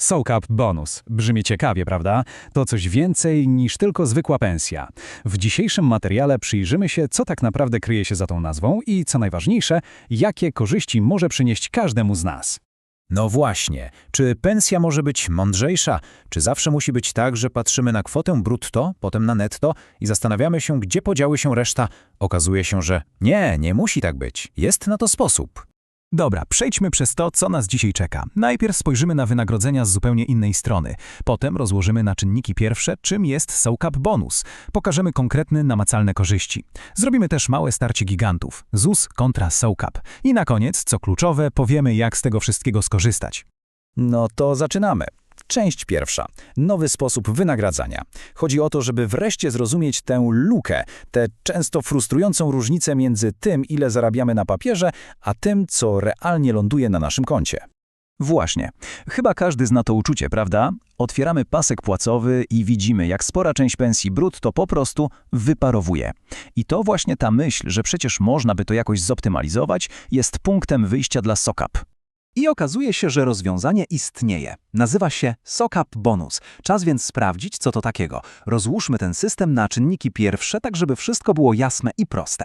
SoCap Bonus. Brzmi ciekawie, prawda? To coś więcej niż tylko zwykła pensja. W dzisiejszym materiale przyjrzymy się, co tak naprawdę kryje się za tą nazwą i, co najważniejsze, jakie korzyści może przynieść każdemu z nas. No właśnie, czy pensja może być mądrzejsza? Czy zawsze musi być tak, że patrzymy na kwotę brutto, potem na netto i zastanawiamy się, gdzie podziały się reszta? Okazuje się, że nie, nie musi tak być. Jest na to sposób. Dobra, przejdźmy przez to, co nas dzisiaj czeka. Najpierw spojrzymy na wynagrodzenia z zupełnie innej strony. Potem rozłożymy na czynniki pierwsze, czym jest SoCap Bonus. Pokażemy konkretne, namacalne korzyści. Zrobimy też małe starcie gigantów. ZUS kontra SoCap. I na koniec, co kluczowe, powiemy, jak z tego wszystkiego skorzystać. No to zaczynamy. Część pierwsza. Nowy sposób wynagradzania. Chodzi o to, żeby wreszcie zrozumieć tę lukę, tę często frustrującą różnicę między tym, ile zarabiamy na papierze, a tym, co realnie ląduje na naszym koncie. Właśnie. Chyba każdy zna to uczucie, prawda? Otwieramy pasek płacowy i widzimy, jak spora część pensji brutto po prostu wyparowuje. I to właśnie ta myśl, że przecież można by to jakoś zoptymalizować, jest punktem wyjścia dla SOCAP. I okazuje się, że rozwiązanie istnieje. Nazywa się SOCAP Bonus. Czas więc sprawdzić, co to takiego. Rozłóżmy ten system na czynniki pierwsze, tak żeby wszystko było jasne i proste.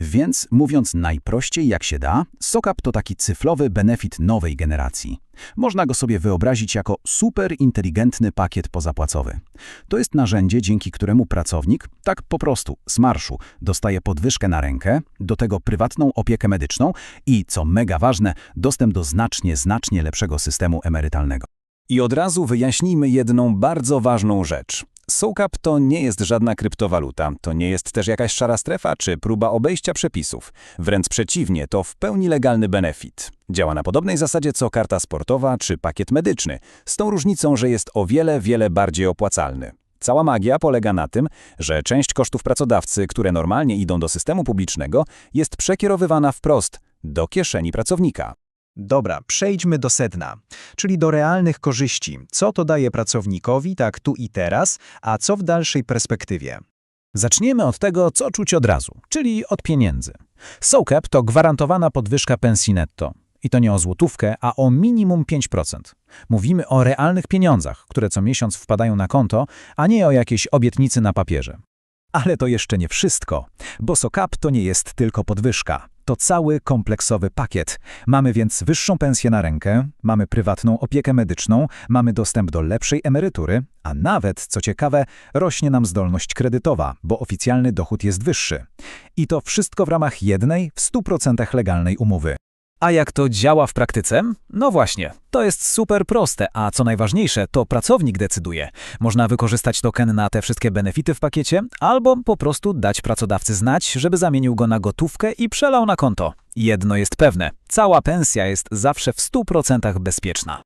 Więc, mówiąc najprościej jak się da, SOCAP to taki cyfrowy benefit nowej generacji. Można go sobie wyobrazić jako super inteligentny pakiet pozapłacowy. To jest narzędzie, dzięki któremu pracownik, tak po prostu, z marszu, dostaje podwyżkę na rękę, do tego prywatną opiekę medyczną i, co mega ważne, dostęp do znacznie, znacznie lepszego systemu emerytalnego. I od razu wyjaśnijmy jedną bardzo ważną rzecz. SoCap to nie jest żadna kryptowaluta, to nie jest też jakaś szara strefa czy próba obejścia przepisów. Wręcz przeciwnie, to w pełni legalny benefit. Działa na podobnej zasadzie co karta sportowa czy pakiet medyczny, z tą różnicą, że jest o wiele, wiele bardziej opłacalny. Cała magia polega na tym, że część kosztów pracodawcy, które normalnie idą do systemu publicznego, jest przekierowywana wprost do kieszeni pracownika. Dobra, przejdźmy do sedna, czyli do realnych korzyści. Co to daje pracownikowi tak tu i teraz, a co w dalszej perspektywie? Zacznijmy od tego, co czuć od razu, czyli od pieniędzy. SoCap to gwarantowana podwyżka pensji netto. I to nie o złotówkę, a o minimum 5%. Mówimy o realnych pieniądzach, które co miesiąc wpadają na konto, a nie o jakiejś obietnicy na papierze. Ale to jeszcze nie wszystko, bo SOCAP to nie jest tylko podwyżka. To cały kompleksowy pakiet. Mamy więc wyższą pensję na rękę, mamy prywatną opiekę medyczną, mamy dostęp do lepszej emerytury, a nawet, co ciekawe, rośnie nam zdolność kredytowa, bo oficjalny dochód jest wyższy. I to wszystko w ramach jednej, w 100% legalnej umowy. A jak to działa w praktyce? No właśnie, to jest super proste, a co najważniejsze, to pracownik decyduje. Można wykorzystać token na te wszystkie benefity w pakiecie, albo po prostu dać pracodawcy znać, żeby zamienił go na gotówkę i przelał na konto. Jedno jest pewne, cała pensja jest zawsze w 100% bezpieczna.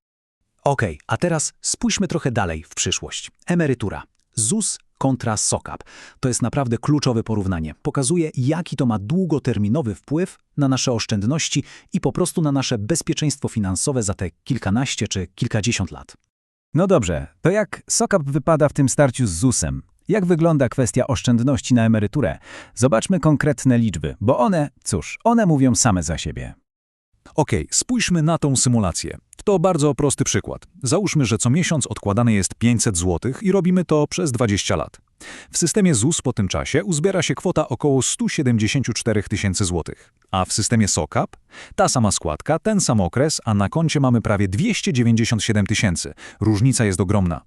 Okej, a teraz spójrzmy trochę dalej w przyszłość. Emerytura. ZUS kontra SOCAP. To jest naprawdę kluczowe porównanie. Pokazuje, jaki to ma długoterminowy wpływ na nasze oszczędności i po prostu na nasze bezpieczeństwo finansowe za te kilkanaście czy kilkadziesiąt lat. No dobrze, to jak SOCAP wypada w tym starciu z ZUS-em? Jak wygląda kwestia oszczędności na emeryturę? Zobaczmy konkretne liczby, bo one, cóż, one mówią same za siebie. Okej, spójrzmy na tą symulację. To bardzo prosty przykład. Załóżmy, że co miesiąc odkładane jest 500 zł i robimy to przez 20 lat. W systemie ZUS po tym czasie uzbiera się kwota około 174 tysięcy złotych, a w systemie SOCAP ta sama składka, ten sam okres, a na koncie mamy prawie 297 tysięcy. Różnica jest ogromna.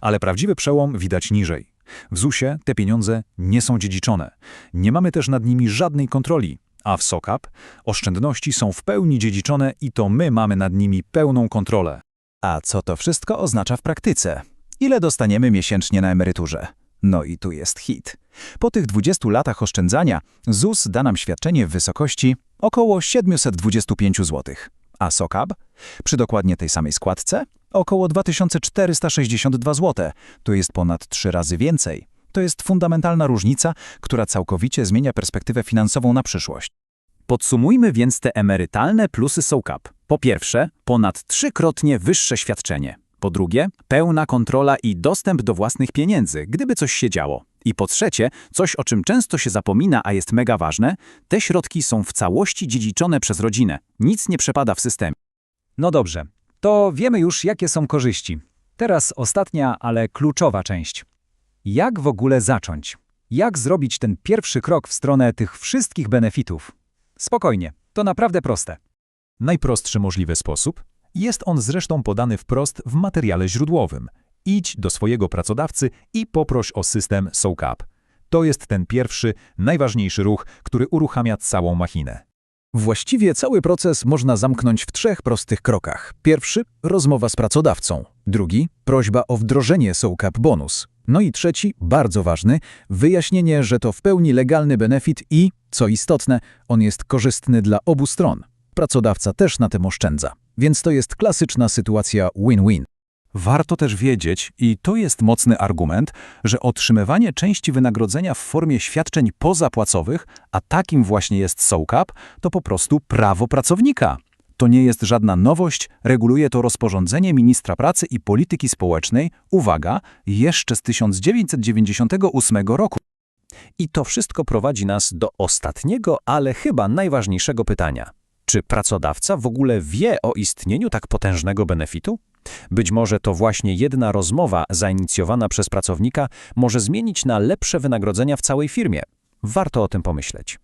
Ale prawdziwy przełom widać niżej. W ZUSie te pieniądze nie są dziedziczone. Nie mamy też nad nimi żadnej kontroli. A w SOCAP oszczędności są w pełni dziedziczone i to my mamy nad nimi pełną kontrolę. A co to wszystko oznacza w praktyce? Ile dostaniemy miesięcznie na emeryturze? No i tu jest hit. Po tych 20 latach oszczędzania ZUS da nam świadczenie w wysokości około 725 zł, a SOCAP przy dokładnie tej samej składce około 2462 zł. To jest ponad 3 razy więcej. To jest fundamentalna różnica, która całkowicie zmienia perspektywę finansową na przyszłość. Podsumujmy więc te emerytalne plusy SOCAP. Po pierwsze, ponad trzykrotnie wyższe świadczenie. Po drugie, pełna kontrola i dostęp do własnych pieniędzy, gdyby coś się działo. I po trzecie, coś o czym często się zapomina, a jest mega ważne, te środki są w całości dziedziczone przez rodzinę. Nic nie przepada w systemie. No dobrze, To wiemy już, jakie są korzyści. Teraz ostatnia, ale kluczowa część. Jak w ogóle zacząć? Jak zrobić ten pierwszy krok w stronę tych wszystkich benefitów? Spokojnie, to naprawdę proste. Najprostszy możliwy sposób? Jest on zresztą podany wprost w materiale źródłowym. Idź do swojego pracodawcy i poproś o system SOCAP. To jest ten pierwszy, najważniejszy ruch, który uruchamia całą machinę. Właściwie cały proces można zamknąć w trzech prostych krokach. Pierwszy – rozmowa z pracodawcą. Drugi – prośba o wdrożenie SOCAP bonus. No i trzeci, bardzo ważny, wyjaśnienie, że to w pełni legalny benefit i, co istotne, on jest korzystny dla obu stron. Pracodawca też na tym oszczędza. Więc to jest klasyczna sytuacja win-win. Warto też wiedzieć, i to jest mocny argument, że otrzymywanie części wynagrodzenia w formie świadczeń pozapłacowych, a takim właśnie jest SOCAP, to po prostu prawo pracownika. To nie jest żadna nowość, reguluje to rozporządzenie ministra pracy i polityki społecznej, uwaga, jeszcze z 1998 roku. I to wszystko prowadzi nas do ostatniego, ale chyba najważniejszego pytania. Czy pracodawca w ogóle wie o istnieniu tak potężnego benefitu? Być może to właśnie jedna rozmowa zainicjowana przez pracownika może zmienić na lepsze wynagrodzenia w całej firmie. Warto o tym pomyśleć.